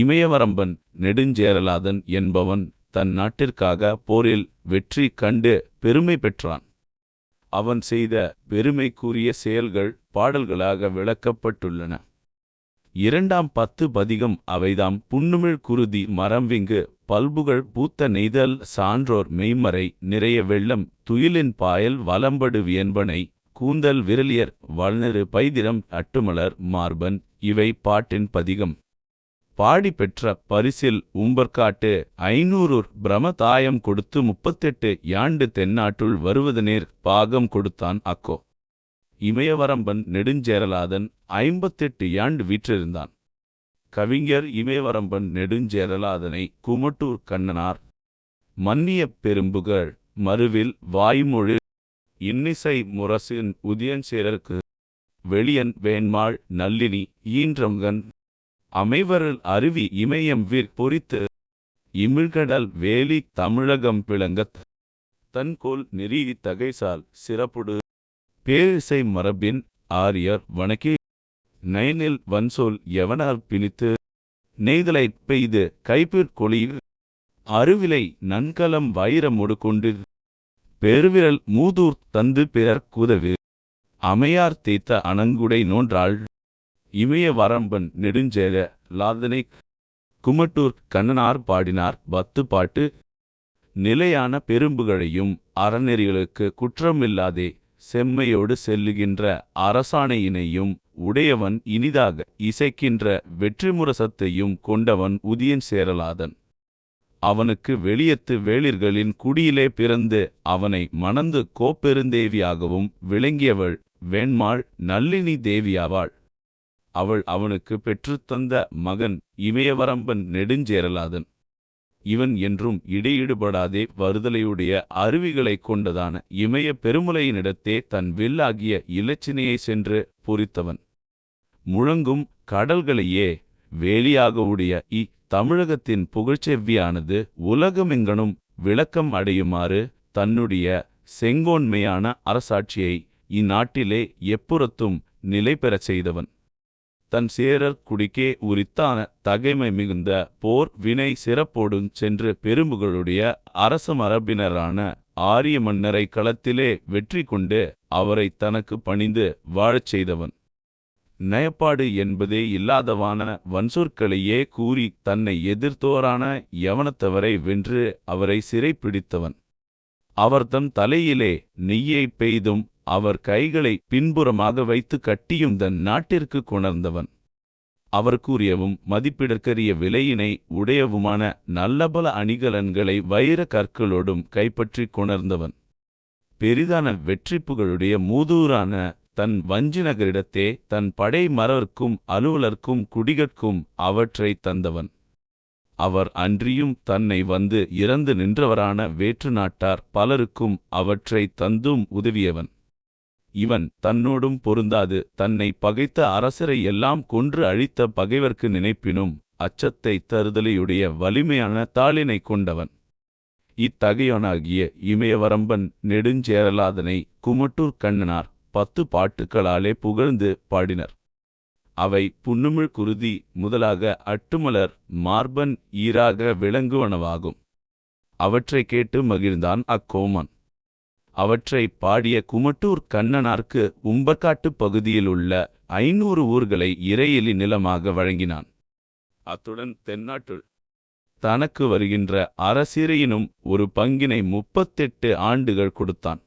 இமயவரம்பன் நெடுஞ்சேரலாதன் என்பவன் தன் நாட்டிற்காக போரில் வெற்றி கண்டு பெருமை பெற்றான். அவன் செய்த பெருமைக்குரிய செயல்கள் பாடல்களாக விளக்கப்பட்டுள்ளன. இரண்டாம் பத்து பதிகம் அவைதாம். புன்னுமிழ் குருதி மரம்விங்கு பல்புகள் பூத்த நெய்தல் சான்றோர் மெய்மறை நிறைய வெள்ளம் துயிலின் பாயல் வலம்படு வியன்பனை கூந்தல் விரலியர் வளனரு பைதிரம் அட்டுமலர் மார்பன். இவை பாட்டின் பதிகம். பாடி பெற்ற பரிசில் உம்பர்காட்டு ஐநூறூர் பிரமதாயம் கொடுத்து முப்பத்தெட்டு யாண்டு தென்னாட்டுள் வருவதனேர் பாகம் கொடுத்தான் அக்கோ. இமயவரம்பன் நெடுஞ்சேரலாதன் ஐம்பத்தெட்டு யாண்டு வீற்றிருந்தான். கவிஞர் இமயவரம்பன் நெடுஞ்சேரலாதனை குமட்டூர் கண்ணனார். மன்னிய பெரும்புகழ் மறுவில் வாய்மொழி இன்னிசை முரசின் உதயஞ்சேரருக்கு. வெளியன் வேண்மாள் நல்லினி ஈன்றங்கன் அமைவரல் அருவி இமயம் வீர் பொறித்து இமிழ்கடல் வேலி தமிழகம் பிளங்கத் தன்கோல் நெறி தகைசால் சிறப்புடு பேரிசை மரபின் ஆரியர் வணக்கி. நயனில் வன்சொல் எவனார் பிணித்து நெய்தலைப் பெய்து கைப்பிற் அருவிலை நன்கலம் வைரமொடு கொண்டு பெருவிரல் மூதூர் தந்து பிறர் குதவு அமையார் தேய்த்த அணங்குடை நோன்றாள் இமய வரம்பன் நெடுஞ்சேல லாதனை குமட்டூர் கண்ணனார் பாடினார் பத்து பாட்டு. நிலையான பெரும்புகளையும் அறநெறிகளுக்கு குற்றமில்லாதே செம்மையோடு செல்லுகின்ற அரசாணையினையும் உடையவன் இனிதாக இசைக்கின்ற வெற்றிமுரசத்தையும் கொண்டவன் உதியன் சேரலாதன். அவனுக்கு வெளியத்து வேளிர்களின் குடியிலே பிறந்து அவனை மணந்து கோப்பெருந்தேவியாகவும் விளங்கியவள் வெண்மாள் நல்லினி தேவியாவாள். அவள் அவனுக்கு பெற்றுத்தந்த மகன் இமயவரம்பன் நெடுஞ்சேரலாதன். இவன் என்றும் இடையிடுபடாதே வருதலையுடைய அருவிகளைக் கொண்டதான இமய பெருமுலையினிடத்தே தன் வில்லாகிய இலச்சினையை சென்று பொறித்தவன். முழங்கும் கடல்களையே வேலியாக உடைய இ தமிழகத்தின் புகழ்ச்செவ்வியானது உலகமெங்கனும் விளக்கம் அடையுமாறு தன்னுடைய செங்கோன்மையான அரசாட்சியை இந்நாட்டிலே எப்புறத்தும் நிலை பெறச் செய்தவன். தன் சேரர் குடிக்கே உரித்தான தகைமை மிகுந்த போர் வினை சிறப்போடுஞ் சென்று பெரும்புகளுடைய அரச மரபினரான ஆரிய மன்னரை களத்திலே வெற்றி கொண்டு அவரை தனக்கு பணிந்து வாழச் செய்தவன். நயப்பாடு என்பதே இல்லாதவான வன்சொற்களையே கூறி தன்னை எதிர்த்தோரான யவனத்தவரை வென்று அவரை சிறைப்பிடித்தவன். அவர்தம் தலையிலே நெய்யை பெய்தும் அவர் கைகளை பின்புறமாக வைத்து கட்டியும் தன் நாட்டிற்கு கொணர்ந்தவன். அவர்க்குரியவும் மதிப்பிடற்கரிய விலையினை உடையவுமான நல்லபல அணிகலன்களை வைர கற்களோடும் கைப்பற்றிக் கொணர்ந்தவன். பெரிதான வெற்றிப்புகளுடைய மூதூரான தன் வஞ்சிநகரிடத்தே தன் படை மரவர்க்கும் அலுவலர்க்கும் குடிகட்கும் அவற்றை தந்தவன். அவர் அன்றியும் தன்னை வந்து இறந்து நின்றவரான வேற்று நாட்டார் பலருக்கும் அவற்றை தந்தும் உதவியவன். இவன் தன்னோடும் பொருந்தாது. தன்னை பகைத்த அரசரை எல்லாம் கொன்று அழித்த பகைவர்க்கு நினைப்பினும் அச்சத்தை தருதலையுடைய வலிமையான தாளினை கொண்டவன். இத்தகையனாகிய இமயவரம்பன் நெடுஞ்சேரலாதனை குமட்டூர் கண்ணனார் பத்து பாட்டுக்களாலே புகழ்ந்து பாடினர். அவை புன்னுமிழ் குருதி முதலாக அட்டுமலர் மார்பன் ஈராக விளங்குவனவாகும். அவற்றை கேட்டு மகிழ்ந்தான் அக்கோமன். அவற்றை பாடிய குமட்டூர் கண்ணனார்க்கு உம்பர்காட்டுப் பகுதியில் உள்ள ஐநூறு ஊர்களை இறையிலி நிலமாக வழங்கினான். அத்துடன் தென்னாட்டுள் தனக்கு வருகின்ற அரசிறையினும் ஒரு பங்கினை முப்பத்தெட்டு ஆண்டுகள் கொடுத்தான்.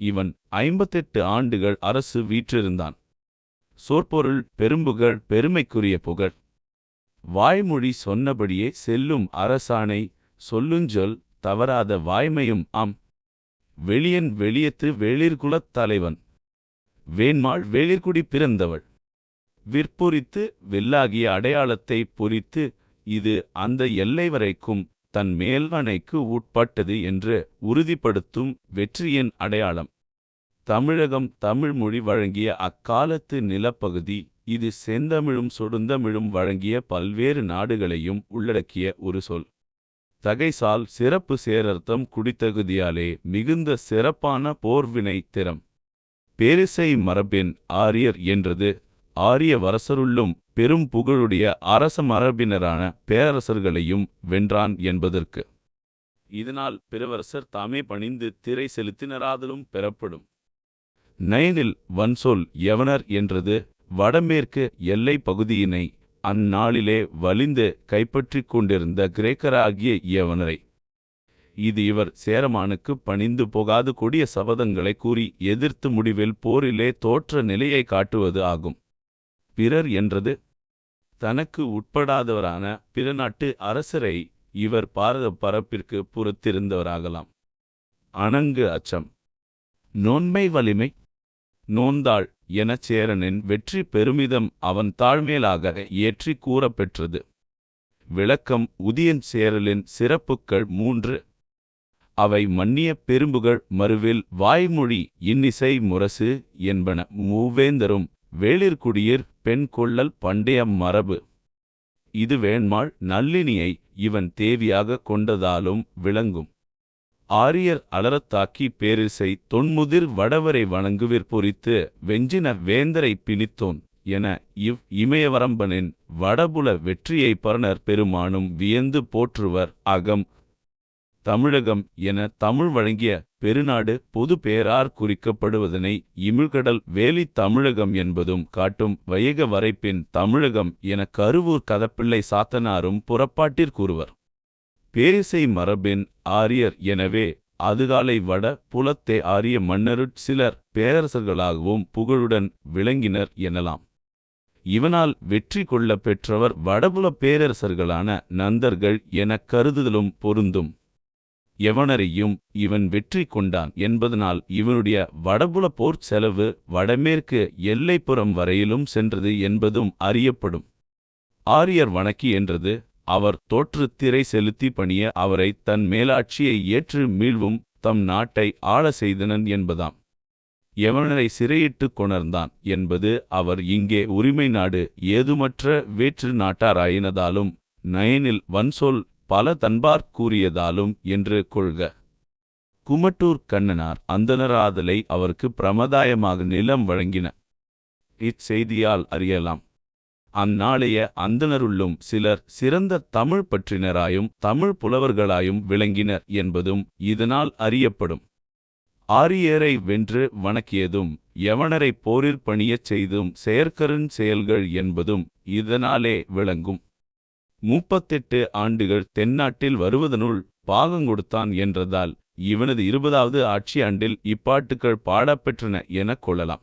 இவன் ஐம்பத்தெட்டு ஆண்டுகள் அரசு வீற்றிருந்தான். சொற்பொருள் பெரும்புகழ் பெருமைக்குரிய புகழ். வாய்மொழி சொன்னபடியே செல்லும் அரசாணை சொல்லுஞ்சொல் தவறாத வாய்மையும் ஆம். வெளியன் வெளியத்து வெளிர்குலத் தலைவன். வேண்மாள் வெளிர்குடி பிறந்தவள். விற்பொறித்து வெல்லாகிய அடையாளத்தை பொறித்து இது அந்த எல்லை வரைக்கும் தன் மேல்வனைக்கு உட்பட்டது என்று உறுதிப்படுத்தும் வெற்றியின் அடையாளம். தமிழகம் தமிழ் மொழி வழங்கிய அக்காலத்து நிலப்பகுதி இது செந்தமிழும் சொடுந்தமிழும் வழங்கிய பல்வேறு நாடுகளையும் உள்ளடக்கிய ஒரு சொல். தகைசால் சிறப்பு சேரர்த்தம் குடித்தகுதியாலே மிகுந்த சிறப்பான போர்வினை திறம். பேரிசை மரபின் ஆரியர் என்றது ஆரிய வரசருள்ளும் பெரும் புகழுடைய அரச மரபினரான பேரரசர்களையும் வென்றான் என்பதற்கு. இதனால் பிறவரசர் தாமே பணிந்து திரை செலுத்தினராதலும் பெறப்படும். நயனில் வன்சொல் யவனர் என்றது வடமேற்கு எல்லை பகுதியினை அந்நாளிலே வலிந்து கைப்பற்றிக் கொண்டிருந்த கிரேக்கராகிய யவனரை. இது இவர் சேரமானுக்கு பணிந்து போகாது கொடிய சபதங்களை கூறி எதிர்த்து முடிவில் போரிலே தோற்ற நிலையை காட்டுவது ஆகும். பிறர் என்றது தனக்கு உட்படாதவரான பிற நாட்டு அரசரை இவர் பாரத பரப்பிற்கு புறத்திருந்தவராகலாம். அணங்கு அச்சம். நோன்மை வலிமை. நோந்தாள் எனச் சேரனின் வெற்றி பெருமிதம் அவன் தாழ்மேலாக ஏற்றி கூறப்பெற்றது. விளக்கம் உதியன் சேரலின் சிறப்புக்கள் மூன்று. அவை மன்னிய பெரும்புகள் மறுவில் வாய்மொழி இன்னிசை முரசு என்பன மூவேந்தரும் வேளிர்குடியிர் பெண் கொள்ளல் பண்டைய மரபு. இது வேண்மாள் நல்லினியை இவன் தேவியாக கொண்டதாலும் விளங்கும். ஆரியர் அலரத்தாக்கி பேரிசை தொன்முதிர் வடவரை வணங்குவிற் பொறித்து வெஞ்சின வேந்தரை பிணித்தோன் என இவ் இமயவரம்பனின் வடபுல வெற்றியை பரணர் பெருமானும் வியந்து போற்றுவர் அகம். தமிழகம் என தமிழ் வழங்கிய பெருநாடு பொது பேரார் குறிக்கப்படுவதனை இமிழ்கடல் வேலி தமிழகம் என்பதும் காட்டும் வையக வரைப்பின் தமிழகம் என கருவூர் கதப்பிள்ளை சாத்தனாரும் புறப்பாட்டிற் கூறுவர். பேரிசை மரபின் ஆரியர். எனவே அதுகாலை வட புலத்தே ஆரிய மன்னருட் சிலர் பேரரசர்களாகவும் புகழுடன் விளங்கினர் எனலாம். இவனால் வெற்றி கொள்ள பெற்றவர் வடபுல பேரரசர்களான நந்தர்கள் எனக் கருதுதலும் பொருந்தும். எவனரையும் இவன் வெற்றி கொண்டான் என்பதனால் இவனுடைய வடபுல போர் செலவு வடமேற்கு எல்லைப்புறம் வரையிலும் சென்றது என்பதும் அறியப்படும். ஆரியர் வணக்கி என்றது அவர் தோற்று திரை செலுத்தி பணிய அவரை தன் மேலாட்சியை ஏற்று மீள்வும் தம் நாட்டை ஆள செய்தனன் என்பதாம். எவனரை சிறையிட்டு கொணர்ந்தான் என்பது அவர் இங்கே உரிமை நாடு ஏதுமற்ற வேற்று நாட்டாராயினதாலும் நயனில் வன்சொல் பல தன்பார் கூறியதாலும் என்று கொள்க. குமட்டூர் கண்ணனார் அந்தனராதலை அவருக்கு பிரமதாயமாக நிலம் வழங்கின. இச்செய்தியால் அறியலாம். அந்நாளைய அந்தனருள்ளும் சிலர் சிறந்த தமிழ் பற்றினராயும் தமிழ் புலவர்களாயும் விளங்கினர் என்பதும் இதனால் அறியப்படும். ஆரியரை வென்று வணக்கியதும் யவனரை போரிற் பணியச் செய்தும் செயற்கருஞ் செயல்கள் என்பதும் இதனாலே விளங்கும். முப்பத்தெட்டு ஆண்டுகள் தென்னாட்டில் வருவதனுள் பாகங்கொடுத்தான் என்றதால் இவனது இருபதாவது ஆட்சி ஆண்டில் இப்பாட்டுக்கள் பாடப்பெற்றன எனக் கொள்ளலாம்.